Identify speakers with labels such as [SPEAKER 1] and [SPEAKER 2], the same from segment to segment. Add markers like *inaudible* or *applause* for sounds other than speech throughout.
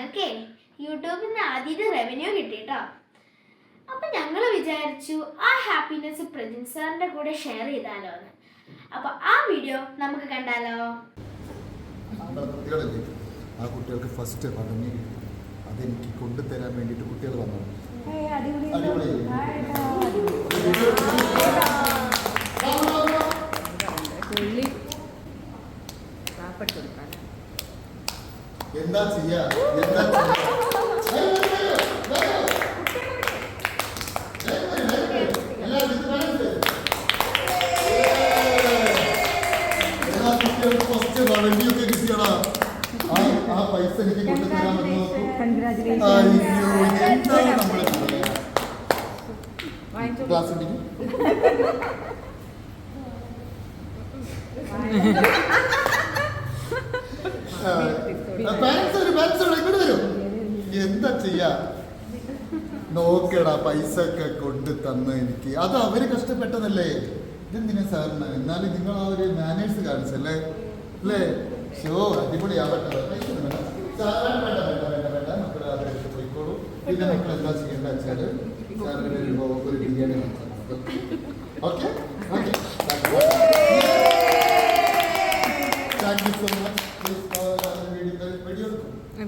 [SPEAKER 1] ഞങ്ങൾക്കേ യൂട്യൂബിൽ നിന്ന് ആദ്യത്തെ റവന്യൂ കിട്ടിട്ടോ. അപ്പൊ ഞങ്ങൾ വിചാരിച്ചു ആ ഹാപ്പിനെസ് പ്രജിൻ സാറിന്റെ കൂടെ ഷെയർ ചെയ്താലോ എന്ന് അപ്പൊ ആ വീഡിയോ നമുക്ക് കണ്ടാലോ?
[SPEAKER 2] ആ കുട്ടികൾക്ക് ഫസ്റ്റ് റവന്യൂ കിട്ടി അതെനിക്ക് കൊണ്ടുതരാൻ വേണ്ടിയിട്ട് കുട്ടികൾ
[SPEAKER 3] വന്നു. അടിപൊളി. കൊടുക്കാം
[SPEAKER 2] എന്താ ചെയ്യാ? എന്താ ചെയ്യാ? വരൂ, വരൂ, വരൂ, വരൂ. വരൂ, വരൂ, വരൂ. എല്ലാവരും ഇത് കാണിച്ച്. എല്ലാ കുട്ടികൾക്കും ഫസ്റ്റ് റവന്യൂ ഒക്കെ കിട്ടിയടാ ആ ആ പൈസ എനിക്ക് കൊണ്ടുതരാമെന്ന് നോക്കൂ അയ്യോ എന്താണ് നമ്മൾ
[SPEAKER 3] വാങ്ങിച്ചോ
[SPEAKER 2] ക്ലാസ് ഉണ്ടെങ്കിൽ പാരൻസ് വരും പാരൻസ് വരും ഇങ്ങോട്ട് വരും എന്താ ചെയ്യാ നോക്കടാ പൈസ ഒക്കെ കൊണ്ട് തന്ന എനിക്ക്. അത് അവർ കഷ്ടപ്പെട്ടതല്ലേ? ഇതെന്തിനാ സാറിന് എന്നാലും നിങ്ങൾ ആ ഒരു മാനേഴ്സ് കാണിച്ചല്ലേ? അല്ലേ? ഷോ പൈസ വേണ്ട. വേണ്ട, വേണ്ട, വേണ്ട. മക്കൾ എടുത്ത് പോയിക്കോളൂ. പിന്നെ മക്കൾ എന്താ ചെയ്യേണ്ട വെച്ചാൽ സാറിന് വരുമ്പോ ഒരു biryani okay? Okay. Thank you so much video ആ,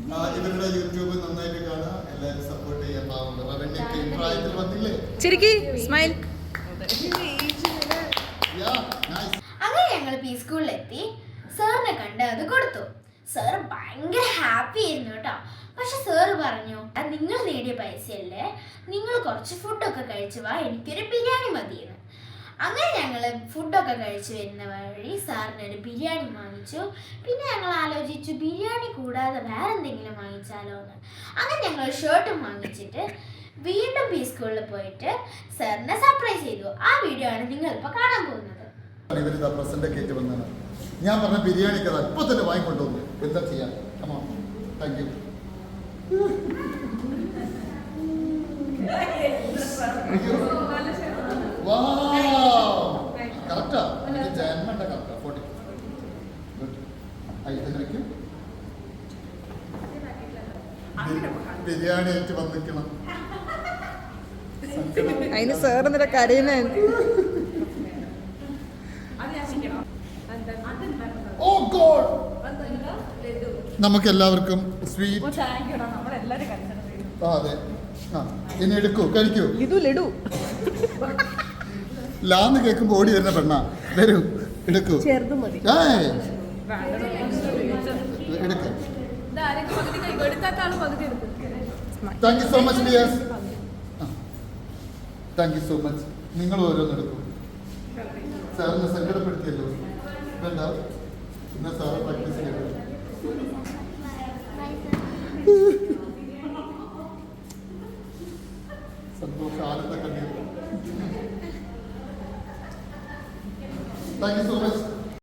[SPEAKER 2] ഇവരുടെ യൂട്യൂബ് നന്നായിട്ട് കാണാം. എല്ലാവരും സപ്പോർട്ട് ചെയ്യാൻ പാവുണ്ട് റവന്യൊക്കെ ഈ പ്രായത്തിൽ വന്നില്ലേ?
[SPEAKER 3] ചിരിക്കി സ്മൈൽ
[SPEAKER 2] യാ നൈസ്
[SPEAKER 1] അങ്ങനെ ഞങ്ങൾ പി സ്കൂളിലെത്തി സാറിനെ കണ്ട് അത് കൊടുത്തു. സാർ ഭയങ്കര ഹാപ്പി ആയിരുന്നു കേട്ടോ. പക്ഷെ സാർ പറഞ്ഞു "ആ, നിങ്ങൾ നേടിയ പൈസയല്ലേ? നിങ്ങൾ കുറച്ച് ഫുഡൊക്കെ കഴിച്ചു വാ എനിക്കൊരു ബിരിയാണി മതിയെന്ന്. അങ്ങനെ ഞങ്ങൾ ഫുഡൊക്കെ കഴിച്ചു വരുന്ന വഴി സാറിന് ഒരു ബിരിയാണി വാങ്ങിച്ചു. പിന്നെ ഞങ്ങൾ ആലോചിച്ചു ബിരിയാണി കൂടാതെ വേറെ എന്തെങ്കിലും വാങ്ങിച്ചാലോ എന്ന്. അങ്ങനെ ഞങ്ങൾ ഷർട്ടും വാങ്ങിച്ചിട്ട് വീണ്ടും പി സ്കൂളിൽ പോയിട്ട് സാറിനെ സർപ്രൈസ് ചെയ്തു. ആ വീഡിയോ ആണ് നിങ്ങൾ ഇപ്പോൾ കാണാൻ പോകുന്നത്.
[SPEAKER 2] ഞാൻ പറഞ്ഞ ബിരിയാണി കഥ ഇപ്പൊ തന്നെ വാങ്ങിക്കൊണ്ടുവന്നു എന്താ ചെയ്യാം? താങ്ക് യു തന്നെ വെക്കും ബിരിയാണി ആയിട്ട് വന്നിക്കണം. *laughs*
[SPEAKER 3] അതിന് സാർ എന്നിട്ട് കരയുന്ന.
[SPEAKER 2] ഓ ഗോഡ് നമുക്ക് എല്ലാവർക്കും സ്വീറ്റ് ആ അതെ. ആ ഇനി എടുക്കൂ കഴിക്കൂ.
[SPEAKER 3] ഇതു ലഡു.
[SPEAKER 2] ലാന്ന് കേൾക്കുമ്പോ ഓടി വരുന്ന പെണ്ണാ. വരൂ എടുക്കൂ.
[SPEAKER 3] ചെറുത് മതി.
[SPEAKER 2] എടുക്ക് thank you so much dears thank you so much നിങ്ങൾ ഓരോന്ന് എടുക്കും. സാറിനെ സങ്കടപ്പെടുത്തിയല്ലോ. വേണ്ട. പിന്നെ സാറ് പ്രാക്ടീസ് ചെയ്തു സന്തോഷം ആനന്ദ കണ്ണീർ താങ്ക് യു സോ മച്ച്